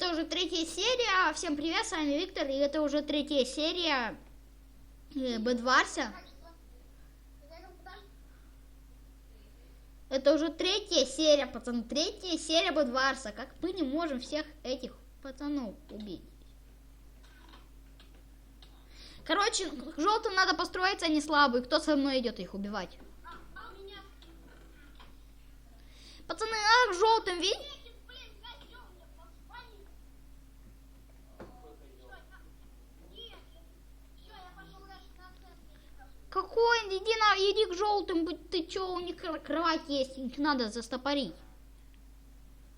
Это уже третья серия. Всем привет, с вами Виктор. И это уже третья серия э, Бэдварса. Это уже третья серия, пацан. Третья серия Бэдварса. Как мы не можем всех этих пацанов убить. Короче, желтым надо построиться, они слабые. Кто со мной идет их убивать? Пацаны, а к желтым, видите? Иди, на, иди к желтым, будь ты чё, у них кр- кровать есть, их надо застопорить.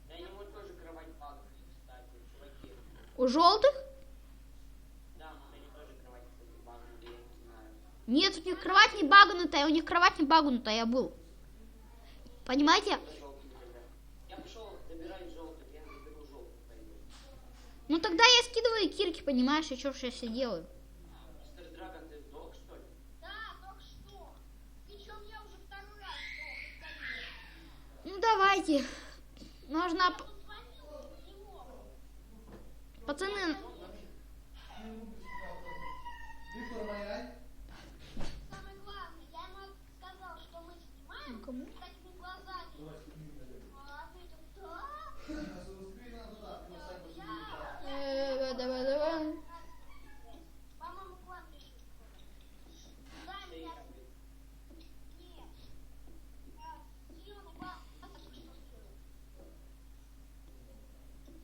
Да ему тоже кровать падает, кстати, чуваки. У желтых? Да, они тоже кровать багнутые, я не знаю. Нет, у них кровать не багнутая, у них кровать не багнутая, я был. Понимаете? Я пошел добирать желтых, я заберу желтых. Ну тогда я скидываю кирки, понимаешь, и что я все делаю. Мистер Драгон, ты сдох, что ли? Да, только что. Причем я уже второй раз сдох. Ну давайте. Нужно... Пацаны, Виктор Майай. Самое главное, я ему сказал, что мы снимаем Кому? с такими глазами. А ответил, да. э, давай, давай. По-моему, к вам пришли. Да, меня... Нет. А, зеленый глаз, а так что сделал?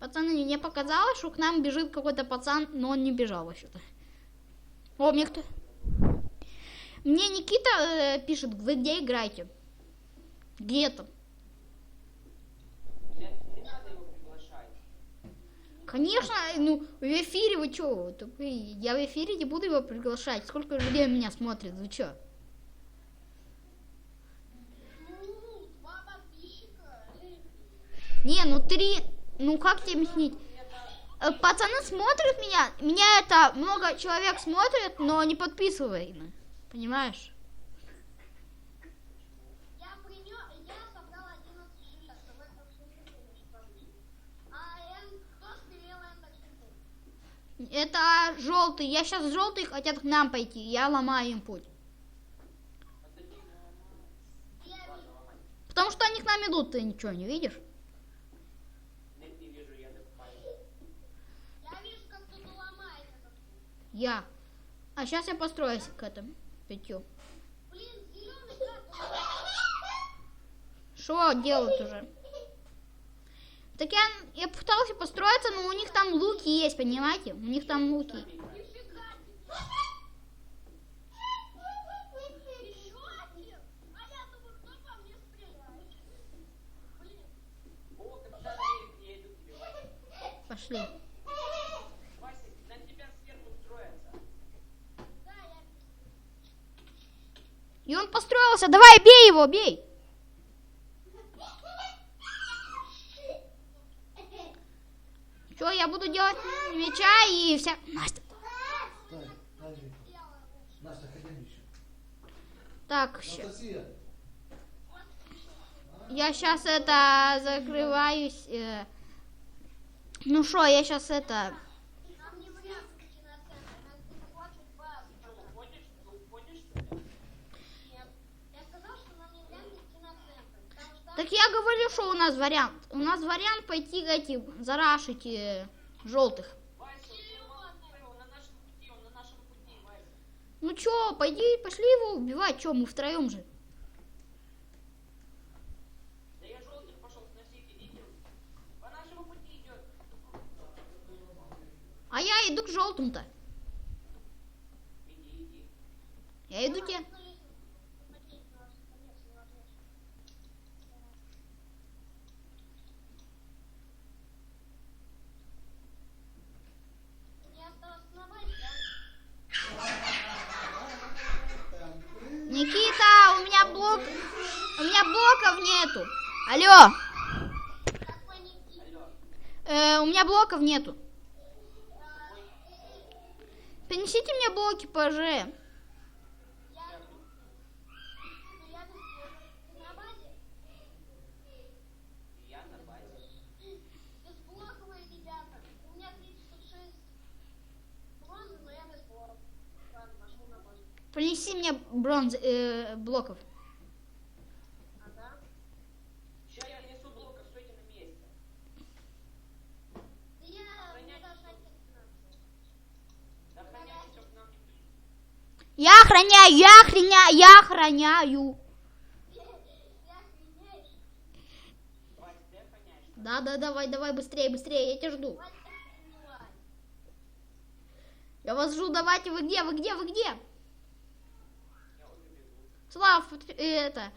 Пацаны, мне показалось, что к нам бежит какой-то пацан, но он не бежал вообще-то. О, мне кто? Мне Никита э, пишет, вы где играете? Где приглашать. Конечно, ну, в эфире вы чё? Я в эфире не буду его приглашать. Сколько людей меня смотрит, вы чё? Ну. Не, ну три, ну как тебе объяснить? Э, Пацаны смотрят меня, меня это много человек смотрят, но не подписывают, понимаешь? Я принес, я собрал 11 жилетов. В этом смысле, что А. Это желтый. Я сейчас желтые хотят к нам пойти. Я ломаю им путь. Потому что они к нам идут, ты ничего не видишь? Нет, не вижу, я докупаю. Я вижу, как кто-то ломает этот. Я. А сейчас я построюсь к этому пятью. Что делают уже? Так я, я пытался построиться, но у них там луки есть, понимаете? У них там луки. Нифига себе. Еще один? А я думаю, кто по мне стреляет? Блин. О, капитан Америка, я иду к тебе. Вася. Пошли. Вася, на тебя сверху строятся. Да, я... И построился. Давай, бей его, бей. Что, я буду делать меча и вся... Настя. Так, Анастасия. я сейчас это закрываюсь. э. Ну что, я сейчас это... Нам не вариант в киноцентр. Надо захватывать базу. Что, уходишь? Ты уходишь, что ли? Нет. Я сказал, что нам не вариант в киноцентр. Потому что... Так я говорю, что у нас вариант. У нас вариант пойти эти зарашить э, желтых. Ну чё, пойди, пошли его убивать. Чё, мы втроем же. А я иду к желтым-то. Я иду тебе. Э, у меня блоков нету. Принесите мне блоки, пожалуйста. Принеси мне бронз э, блоков. Я охраняю, я охраняю, я охраняю. Да, да, давай, давай, быстрее, быстрее, я тебя жду. Я вас жду, давайте, вы где, вы где, вы где? Слав, э, это,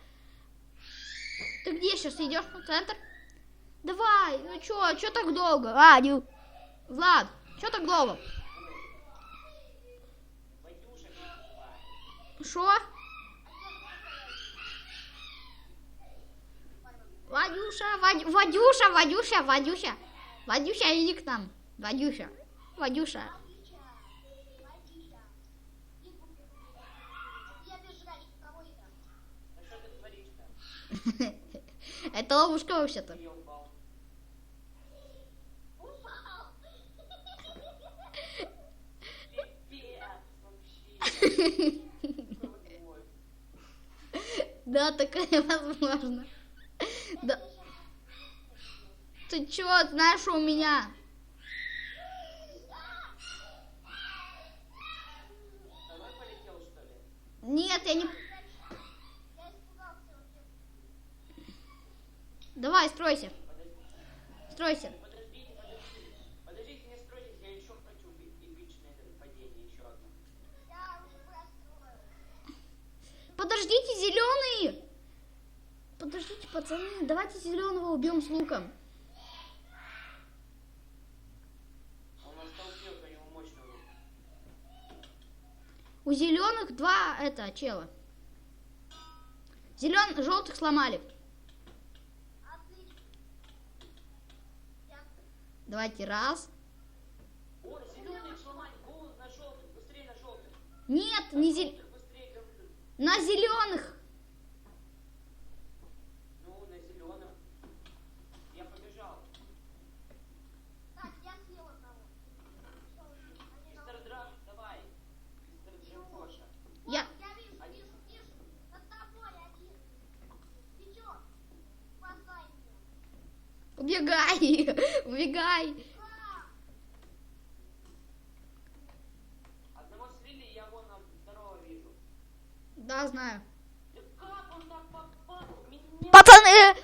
ты где сейчас идешь в центр? Давай, ну чё, чё так долго? А, не... Влад, чё так долго? Вадюша, Шо? Вадюша, Вадь- Вадюша, Вадюша, Вадюша, Вадюша, иди к нам, Вадюша, Вадюша. Это? Ловушка вообще-то. Упал. Упал. Пипец вообще. Ой. Да, такое возможно. Да. Ты чё, знаешь, у меня? Нет, я не... Давай, стройся. Стройся. Пацаны, давайте зеленого убьем с луком. У зеленых два это чела. Зелен, желтых сломали. Давайте раз. О, зеленый сломать, голову на желтых, быстрее на желтых. Нет, не зел... Желтых быстрее говорю. на зеленых. Ну, на зеленых. Я побежал. Так, я съел одного. Всё, они на- Мистер Драк, давай. Мистер Джекоша. Вот, Я- я вижу, вижу, вижу. Над тобой один. Ты чё? Спасай меня. Убегай, убегай. Одного слили, я вон второго вижу. Да, знаю. Пацаны,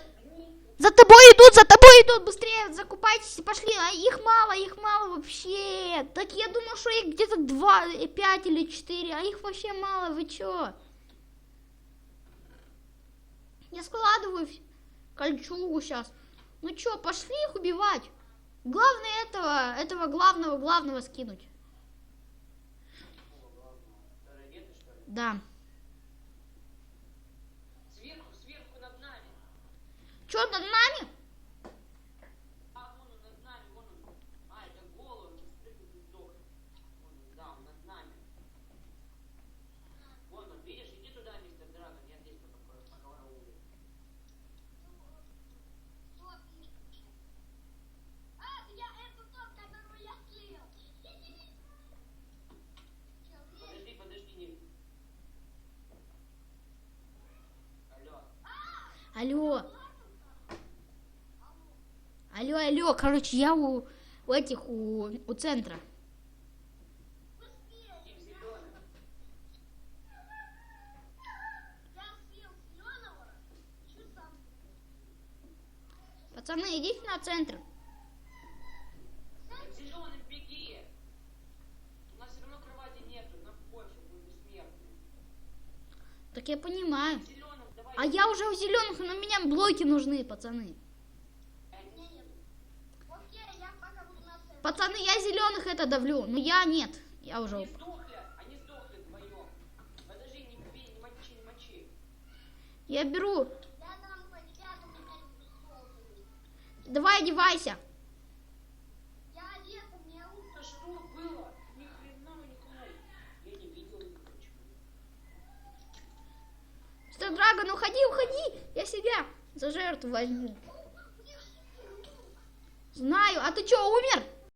за тобой идут, за тобой идут, быстрее закупайтесь и пошли. А их мало, их мало вообще. Так я думал, что их где-то два, э, пять или четыре, а их вообще мало, вы чё? Я складываю кольчугу сейчас. Ну чё, пошли их убивать. Главное этого, этого главного, главного скинуть. Да. Сверху, сверху над нами. Чё, над нами? А, вон он над нами, вон он. А, это голову, он спрыгнул и сдох. Вон он, да, он над нами. Вон он, видишь, иди туда, мистер Драгон, я здесь пока по- покараулю. Что пишешь? А, я это тот, которого я слил. Чё, Подожди, подожди, не... Алло. Алло. Алло, алло, короче, я у, у этих, у, у центра. Пацаны, идите на центр. Так зеленым беги. У нас все равно кровати нету, нам пофиг, мы бессмертны. Так я понимаю. А я уже у зеленых, но меня блоки нужны, пацаны. Пацаны, я зеленых это давлю, но я нет. Я уже... Они сдохли, они сдохли вдвоем. Подожди, не бей, не мочи, не мочи. Я беру. Давай одевайся. Я одет, у меня лук. Это что было? Ни хрена не клоун. Я не видел их почему. Мистер Драгон, уходи, уходи. Я себя за жертву возьму. Знаю. А ты что, умер?